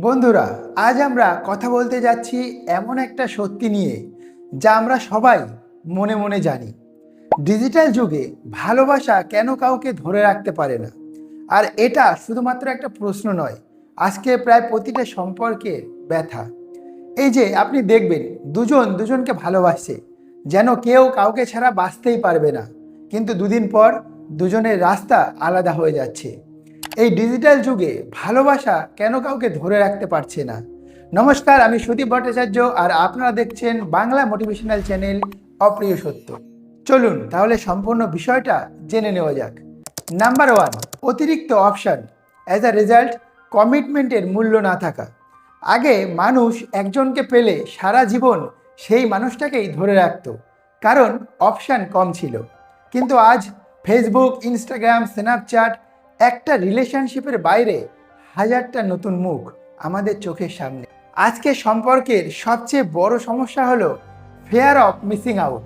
বন্ধুরা, আজ আমরা কথা বলতে যাচ্ছি এমন একটা সত্যি নিয়ে, যা আমরা সবাই মনে মনে জানি। ডিজিটাল যুগে ভালোবাসা কেন কাউকে ধরে রাখতে পারে না? আর এটা শুধুমাত্র একটা প্রশ্ন নয়, আজকে প্রায় প্রতিটা সম্পর্কের ব্যথা। এই যে, আপনি দেখবেন, দুজন দুজনকে ভালোবাসছে যেন কেউ কাউকে ছাড়া বাঁচতেই পারবে না। কিন্তু দুদিন পর দুজনের রাস্তা আলাদা হয়ে যাচ্ছে। এই ডিজিটাল যুগে ভালোবাসা কেন কাউকে ধরে রাখতে পারছে না? নমস্কার, আমি সুদীপ ভট্টাচার্য আর আপনারা দেখছেন বাংলা মোটিভেশনাল চ্যানেল অপ্রিয় সত্য। চলুন তাহলে সম্পূর্ণ বিষয়টা জেনে নেওয়া যাক। নাম্বার ওয়ান অতিরিক্ত অপশান অ্যাজ আ রেজাল্ট কমিটমেন্টের মূল্য না থাকা। আগে মানুষ একজনকে পেলে সারা জীবন সেই মানুষটাকেই ধরে রাখত, কারণ অপশান কম ছিল। কিন্তু আজ ফেসবুক ইনস্টাগ্রাম স্ন্যাপচ্যাট একটা রিলেশনশিপের বাইরে হাজারটা নতুন মুখ আমাদের চোখের সামনে। আজকে সম্পর্কের সবচেয়ে বড় সমস্যা হলো ফেয়ার অফ মিসিং আউট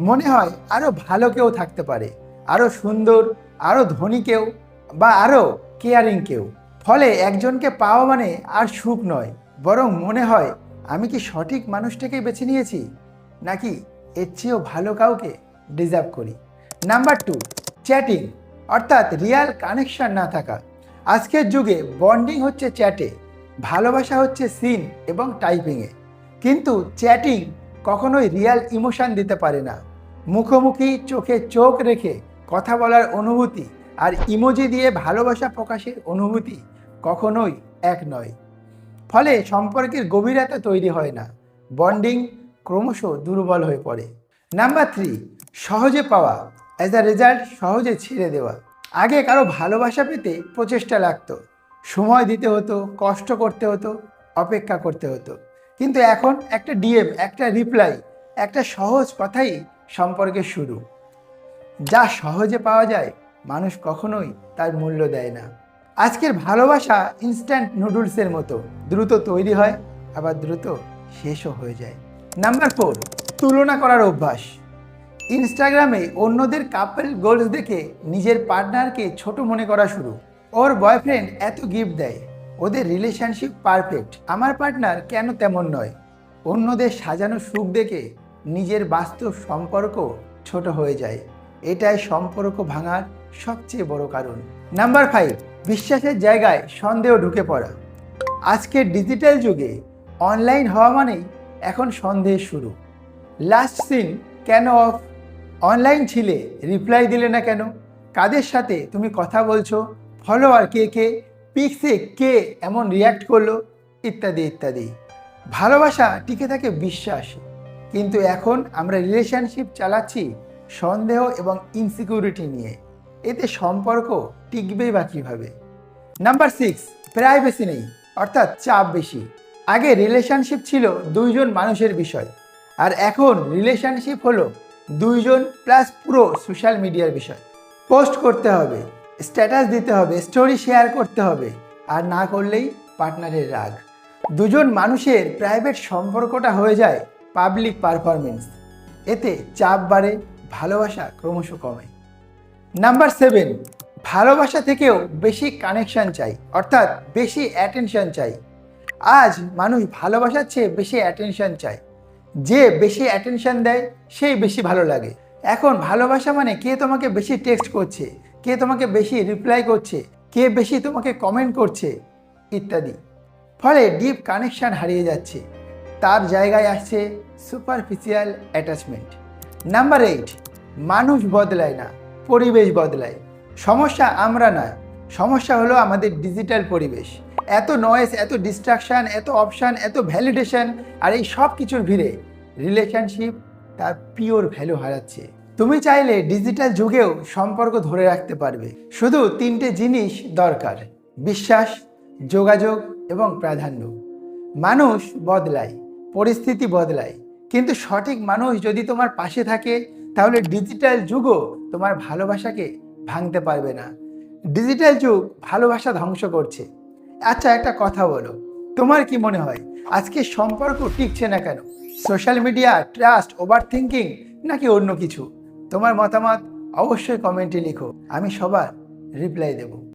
মনে হয় আরও ভালো কেউ থাকতে পারে আরও সুন্দর আরও ধনী কেউ বা আরও কেয়ারিং কেউ। ফলে একজনকে পাওয়া মানে আর সুখ নয়, বরং মনে হয় আমি কি সঠিক মানুষটাকেই বেছে নিয়েছি? নাকি এর চেয়েও ভালো কাউকে ডিজার্ভ করি? নাম্বার টু চ্যাটিং অর্থাৎ রিয়াল কানেকশন না থাকা। আজকের যুগে বন্ডিং হচ্ছে চ্যাটে ভালোবাসা হচ্ছে সিন এবং টাইপিংয়ে কিন্তু চ্যাটিং কখনোই রিয়াল ইমোশান দিতে পারে না। মুখোমুখি চোখে চোখ রেখে কথা বলার অনুভূতি আর ইমোজি দিয়ে ভালোবাসা প্রকাশের অনুভূতি কখনোই এক নয়। ফলে সম্পর্কের গভীরতা তৈরি হয় না। বন্ডিং ক্রমশ দুর্বল হয়ে পড়ে। নাম্বার থ্রি সহজে পাওয়া। অ্যাজ আ রেজাল্ট সহজে ছেড়ে দেওয়া। আগে কারও ভালোবাসা পেতে প্রচেষ্টা লাগতো। সময় দিতে হতো, কষ্ট করতে হতো, অপেক্ষা করতে হতো। কিন্তু এখন একটা ডিএম একটা রিপ্লাই একটা সহজ কথাই সম্পর্কে শুরু। যা সহজে পাওয়া যায়, মানুষ কখনোই তার মূল্য দেয় না। আজকের ভালোবাসা ইনস্ট্যান্ট নুডলসের মতো। দ্রুত তৈরি হয়, আবার দ্রুত শেষও হয়ে যায়। নাম্বার ফোর তুলনা করার অভ্যাস। ইনস্টাগ্রামে অন্যদের কাপল গোলস দেখে নিজের পার্টনারকে ছোট মনে করা শুরু। ওর বয়ফ্রেন্ড এত গিফট দেয়। ওদের রিলেশনশিপ পারফেক্ট আমার পার্টনার কেন তেমন নয়? অন্যদের সাজানো সুখ দেখে নিজের বাস্তব সম্পর্ক ছোট হয়ে যায়। এটাই সম্পর্ক ভাঙার সবচেয়ে বড় কারণ। নাম্বার ফাইভ বিশ্বাসের জায়গায় সন্দেহ ঢুকে পড়া। আজকের ডিজিটাল যুগে অনলাইন হওয়া মানেই এখন সন্দেহ শুরু। লাস্ট সিন কেন অফ অনলাইন ছিলে রিপ্লাই দিলে না কেন? কাদের সাথে তুমি কথা বলছো? ফলোয়ার কে কে? পিক্সে কে এমন রিয়াক্ট করল? ইত্যাদি ইত্যাদি। ভালোবাসা টিকে থাকে বিশ্বাস। কিন্তু এখন আমরা রিলেশনশিপ চালাচ্ছি সন্দেহ এবং ইনসিকিউরিটি নিয়ে। এতে সম্পর্ক টিকবেই বা কীভাবে? নাম্বার সিক্স প্রাইভেসি নেই, অর্থাৎ চাপ বেশি। আগে রিলেশনশিপ ছিল দুইজন মানুষের বিষয়। আর এখন রিলেশনশিপ হলো দুইজন প্লাস পুরো সোশ্যাল মিডিয়ার বিষয়। পোস্ট করতে হবে স্ট্যাটাস দিতে হবে স্টোরি শেয়ার করতে হবে, আর না করলেই পার্টনারের রাগ। দুজন মানুষের প্রাইভেট সম্পর্কটা হয়ে যায় পাবলিক পারফরমেন্স এতে চাপ বাড়ে, ভালোবাসা ক্রমশ কমে। নাম্বার সেভেন ভালোবাসা থেকেও বেশি কানেকশন চাই, অর্থাৎ বেশি অ্যাটেনশন চাই। আজ মানুষ ভালোবাসার চেয়ে বেশি অ্যাটেনশন চায়। যে বেশি অ্যাটেনশন দেয়, সেই বেশি ভালো লাগে। এখন ভালোবাসা মানে কে তোমাকে বেশি টেক্সট করছে, কে তোমাকে বেশি রিপ্লাই করছে, কে বেশি তোমাকে কমেন্ট করছে, ইত্যাদি। ফলে ডিপ কানেকশান হারিয়ে যাচ্ছে। তার জায়গায় আসছে সুপারফিশিয়াল অ্যাটাচমেন্ট নাম্বার এইট মানুষ বদলায় না, পরিবেশ বদলায়। সমস্যা আমরা নয়, সমস্যা হলো আমাদের ডিজিটাল পরিবেশ। এত নয়েস এত ডিস্ট্রাকশন এত অপশান এত ভ্যালিডেশন আর এই সব কিছুর ভিড়ে রিলেশনশিপ তার পিওর ভ্যালু হারাচ্ছে। তুমি চাইলে ডিজিটাল যুগেও সম্পর্ক ধরে রাখতে পারবে। শুধু তিনটে জিনিস দরকার, বিশ্বাস, যোগাযোগ এবং প্রাধান্য। মানুষ বদলায়, পরিস্থিতি বদলায়। কিন্তু সঠিক মানুষ যদি তোমার পাশে থাকে, তাহলে ডিজিটাল যুগও তোমার ভালোবাসাকে ভাঙতে পারবে না। ডিজিটাল যুগ ভালোবাসা ধ্বংস করছে। আচ্ছা একটা কথা বলো। তোমার কি মনে হয়, আজকে সম্পর্ক টিকছে না কেন? Social media, trust overthinking নাকি অন্য কিছু? তোমার মতামত অবশ্যই কমেন্টে লিখো, আমি সবার রিপ্লাই দেবো।